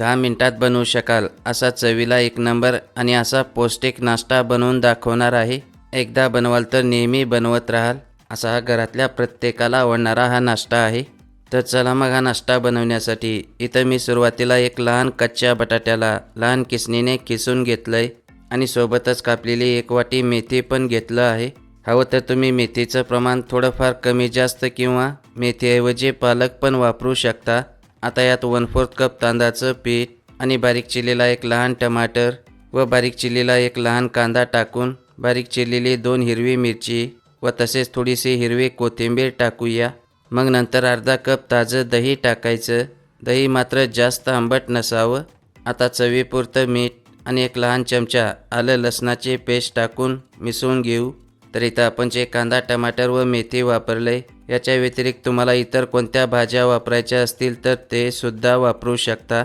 दहा मिनटात बनवू शकाल. असा चवीला एक नंबर आणि असा पौष्टिक नाश्ता बनवून दाखवणार आहे. एकदा बनवाल तर नेहमी बनवत राहाल. असा हा घरातल्या प्रत्येकाला आवडणारा हा नाश्ता आहे. तर चला मग हा नाश्ता बनवण्यासाठी. इथं मी सुरुवातीला एक लहान कच्च्या बटाट्याला लहान किसणीने किसून घेतलंय आणि सोबतच कापलेली एक वाटी मेथी पण घेतलं आहे. हवं तर तुम्ही मेथीचं प्रमाण थोडंफार कमी जास्त किंवा मेथीऐवजी पालक पण वापरू शकता. आता यात वन फोर्थ कप तांदळाचं पीठ आणि बारीक चिरलेला एक लहान टमाटर व बारीक चिरलेला एक लहान कांदा टाकून बारीक चिरलेली दोन हिरवी मिरची व तसेच थोडीशी हिरवी कोथिंबीर टाकूया. मग नंतर अर्धा कप ताजं दही टाकायचं. दही मात्र जास्त आंबट नसावं. आता चवीपुरतं मीठ आणि एक लहान चमचा आलं लसणाची पेस्ट टाकून मिसळून घेऊ. तर इथं आपण जे कांदा टमाटर व मेथी वापरले याच्या व्यतिरिक्त तुम्हाला इतर कोणत्या भाज्या वापरायच्या असतील तर ते सुद्धा वापरू शकता.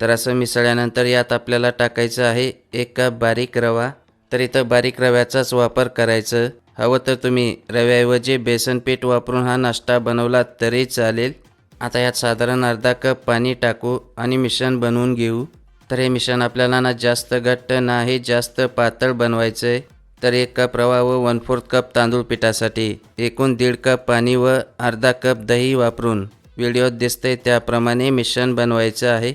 तर असं मिसळल्यानंतर यात आपल्याला टाकायचं आहे एक कप बारीक रवा. तर इथं बारीक रव्याचाच वापर करायचं. हवं तर तुम्ही रव्याऐवजी बेसन पीठ वापरून हा नाश्ता बनवला तरी चालेल. आता यात साधारण अर्धा कप पाणी टाकू आणि मिश्रण बनवून घेऊ. तर हे मिश्रण आपल्याला ना जास्त घट्ट नाही जास्त पातळ बनवायचं आहे तर एक कप रवा व वन फोर्थ कप तांदूळ पिठासाठी एकूण दीड कप पाणी व अर्धा कप दही वापरून व्हिडिओत दिसतंय त्याप्रमाणे मिश्रण बनवायचं आहे.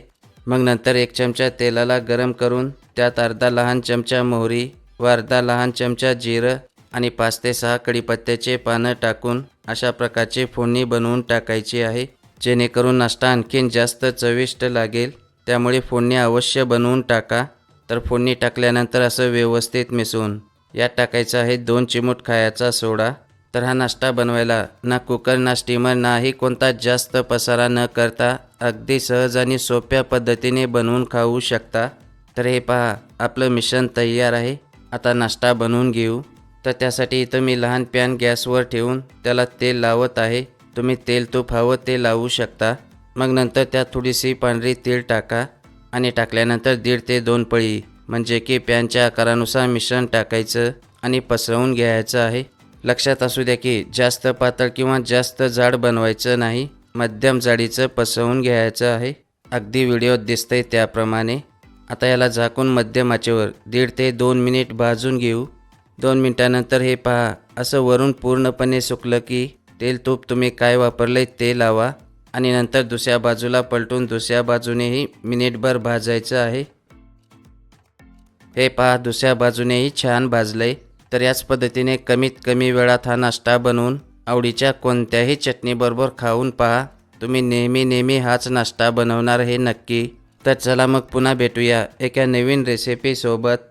मग नंतर एक चमचा तेलाला गरम करून त्यात अर्धा लहान चमचा मोहरी व अर्धा लहान चमचा जिरं आणि पाच ते सहा कढीपत्त्याचे पानं टाकून अशा प्रकारची फोडणी बनवून टाकायची आहे. जेणेकरून नाश्ता आणखीन जास्त चविष्ट लागेल. त्यामुळे फोडणी अवश्य बनवून टाका. तर फोडणी टाकल्यानंतर असं व्यवस्थित मिसळून यात टाकायचं आहे दोन चिमूट खायचा सोडा. तर हा नाश्ता बनवायला ना कुकर ना स्टीमर नाही कोणता जास्त पसारा न करता अगदी सहज आणि सोप्या पद्धतीने बनवून खाऊ शकता. तर हे पहा आपलं मिश्रण तयार आहे. आता नाश्ता बनवून घेऊ. तर त्यासाठी इथं मी लहान पॅन गॅसवर ठेवून त्याला तेल लावत आहे. तुम्ही तेल तूप हवं ते लावू शकता. मग नंतर त्यात थोडीशी पांढरी तेल टाका आणि टाकल्यानंतर दीड ते दोन पळी. म्हणजे की पॅनच्या आकारानुसार मिश्रण टाकायचं आणि पसरवून घ्यायचं आहे. लक्षात असू द्या की जास्त पातळ किंवा जास्त जाड बनवायचं नाही मध्यम जाडीचं पसरवून घ्यायचं आहे. अगदी व्हिडिओत दिसतंय त्याप्रमाणे. आता याला झाकून मध्यम आचेवर दीड ते दोन मिनिट भाजून घेऊ. दोन मिनिटानंतर हे पहा असं वरून पूर्णपणे सुकलं की तेल तूप तुम्ही काय वापरले ते लावा. आणि नंतर दुसऱ्या बाजूला पलटून दुसऱ्या बाजूनेही मिनिटभर भाजायचं आहे. हे पहा दुसऱ्या बाजूनेही छान भाजलंय. तर याच पद्धतीने कमीत कमी वेळात हा नाश्ता बनवून आवडीच्या कोणत्याही चटणीबरोबर खाऊन पहा. तुम्ही नेहमी नेहमी हाच नाश्ता बनवणार हे नक्की. तर चला मग पुन्हा भेटूया एका नवीन रेसिपीसोबत